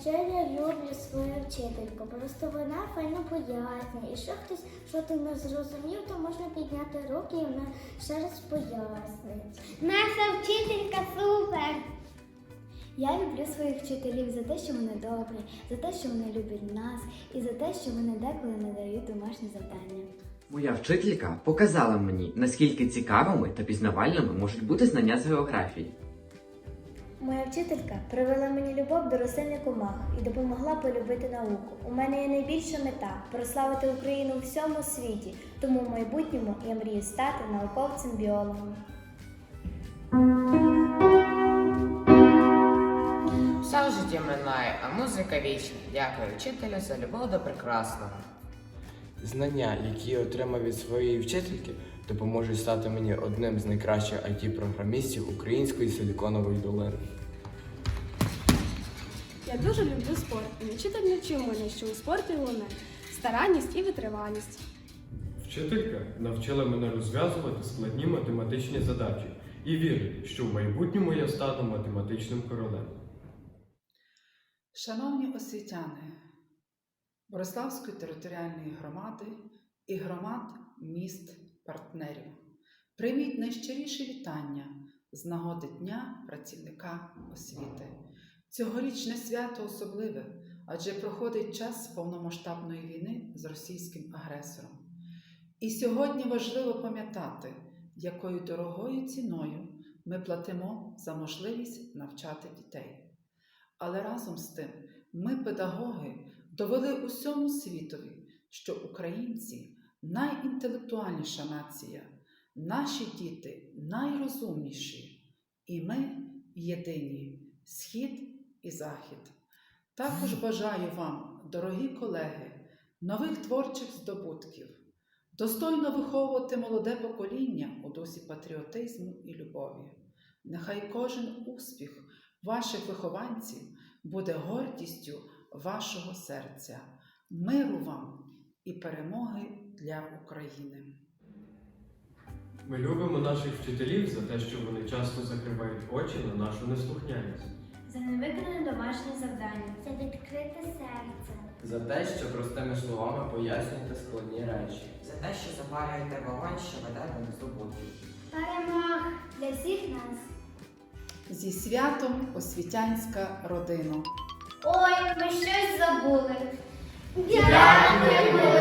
щиро люблю свою вчительку. Просто вона файно пояснює. І що хтось що ти не зрозумів, то можна підняти руки і вона ще раз пояснить. Наша вчителька супер! Я люблю своїх вчителів за те, що вони добрі, за те, що вони люблять нас, і за те, що вони деколи не дають домашні завдання. Моя вчителька показала мені, наскільки цікавими та пізнавальними можуть бути знання з географії. Моя вчителька привела мені любов до рослин і комах і допомогла полюбити науку. У мене є найбільша мета прославити Україну у всьому світі. Тому в майбутньому я мрію стати науковцем-біологом. Все життя минає, а музика вічна. Дякую вчителю за любов до прекрасного. Знання, які я отримав від своєї вчительки, допоможуть стати мені одним з найкращих IT-програмістів української силіконової долини. Я дуже люблю спорт. І вчитель навчив мене, що у спорті головне старанність і витривалість. Вчителька навчила мене розв'язувати складні математичні задачі і вірити, що в майбутньому я стану математичним королем. Шановні освітяни Бориславської територіальної громади і громад міст партнерів, прийміть найщиріше вітання з нагоди Дня працівника освіти. Цьогорічне свято особливе, адже проходить час повномасштабної війни з російським агресором. І сьогодні важливо пам'ятати, якою дорогою ціною ми платимо за можливість навчати дітей. Але разом з тим ми, педагоги, довели усьому світові, що українці найінтелектуальніша нація, наші діти найрозумніші, і ми єдині схід і захід. Також бажаю вам, дорогі колеги, нових творчих здобутків, достойно виховувати молоде покоління у дусі патріотизму і любові. Нехай кожен успіх ваших вихованців буде гордістю вашого серця, миру вам і перемоги для України. Ми любимо наших вчителів за те, що вони часто закривають очі на нашу неслухняність. За невиконане домашнє завдання. Це відкрите серце. За те, що простими словами пояснюєте складні речі. За те, що запалюєте вогонь, що веде до здобутків. Перемог для всіх нас. Зі святом освітянська родина! Ой, ми щось забули. Дякую.